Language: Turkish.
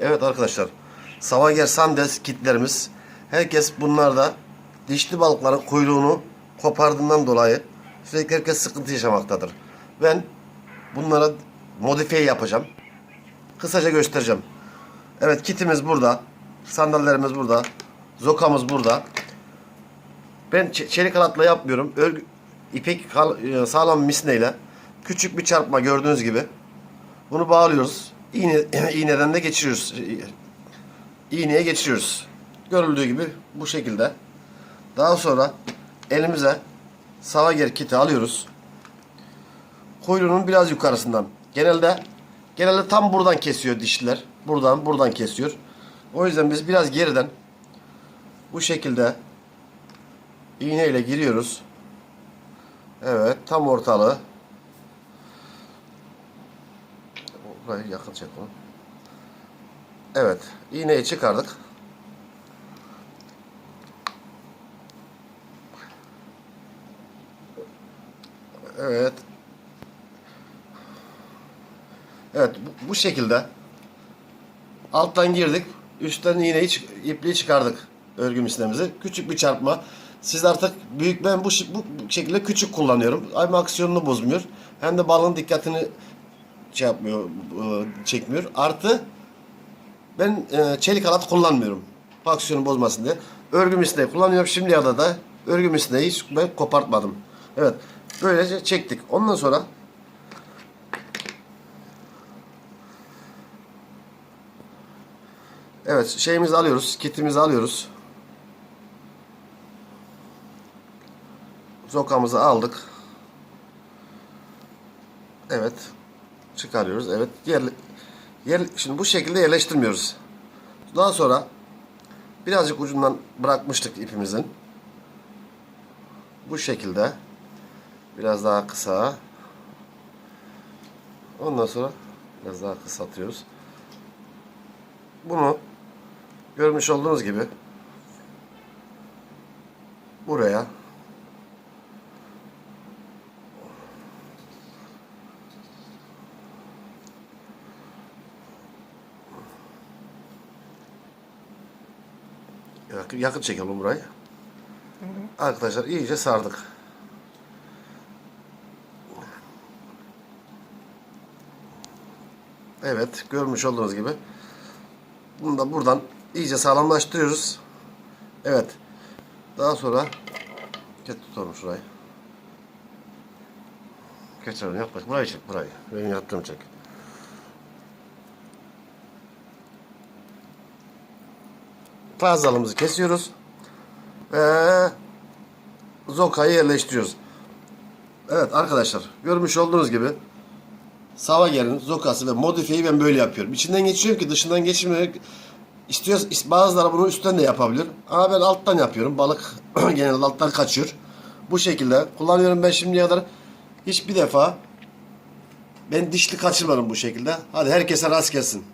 Evet arkadaşlar. Savager Sandes kitlerimiz. Herkes bunlarda dişli balıkların kuyruğunu kopardığından dolayı sürekli herkes sıkıntı yaşamaktadır. Ben bunlara modifiye yapacağım. Kısaca göstereceğim. Evet kitimiz burada. Sandalyelerimiz burada. Zokamız burada. Ben çelik halatla yapmıyorum. Örgü, ipek e, sağlam misneyle küçük bir çarpma gördüğünüz gibi bunu bağlıyoruz. İğne, iğneden de geçiriyoruz. İğneye geçiriyoruz. Görüldüğü gibi bu şekilde. Daha sonra elimize savager kiti alıyoruz. Kuyruğunun biraz yukarısından. Genelde genelde tam buradan kesiyor dişliler. Buradan buradan kesiyor. O yüzden biz biraz geriden bu şekilde iğneyle giriyoruz. Evet tam ortalığı. Burayı çek onu. Evet. iğneyi çıkardık. Evet. Evet bu, bu şekilde alttan girdik. Üstten iğneyi ipliği çıkardık örgü misnemizi. Küçük bir çarpma. Siz artık büyük ben bu, bu şekilde küçük kullanıyorum. Hem aksiyonunu bozmuyor. Hem de balın dikkatini şey yapmıyor, e, çekmiyor. Artı ben e, çelik halat kullanmıyorum. Aksiyonu bozmasın diye. Örgü misneyi kullanıyorum. Şimdiye kadar da örgü misneyi ben kopartmadım. Evet. Böylece çektik. Ondan sonra Evet şeyimizi alıyoruz. Kitimizi alıyoruz. Zokamızı aldık. Evet. Çıkarıyoruz. Evet. Yer, yer, şimdi bu şekilde yerleştirmiyoruz. Daha sonra birazcık ucundan bırakmıştık ipimizin. Bu şekilde biraz daha kısa. Ondan sonra biraz daha kısaltıyoruz. Bunu görmüş olduğunuz gibi buraya yakın, yakın çekelim burayı. Arkadaşlar iyice sardık. Evet görmüş olduğunuz gibi bunu da buradan iyice sağlamlaştırıyoruz. Evet. Daha sonra Geç tutalım şurayı. Geçelim yaklaş. Burayı çek burayı. Benim yattığım çek. Fazlalığımızı kesiyoruz. Ve zokayı yerleştiriyoruz. Evet arkadaşlar görmüş olduğunuz gibi Savager'in zokası ve modifiyeyi ben böyle yapıyorum. İçinden geçiyorum ki dışından geçirmemek istiyor. Bazıları bunu üstten de yapabilir. Ama ben alttan yapıyorum. Balık genelde alttan kaçıyor. Bu şekilde kullanıyorum ben şimdiye kadar. Hiçbir defa ben dişli kaçırmadım bu şekilde. Hadi herkese rast gelsin.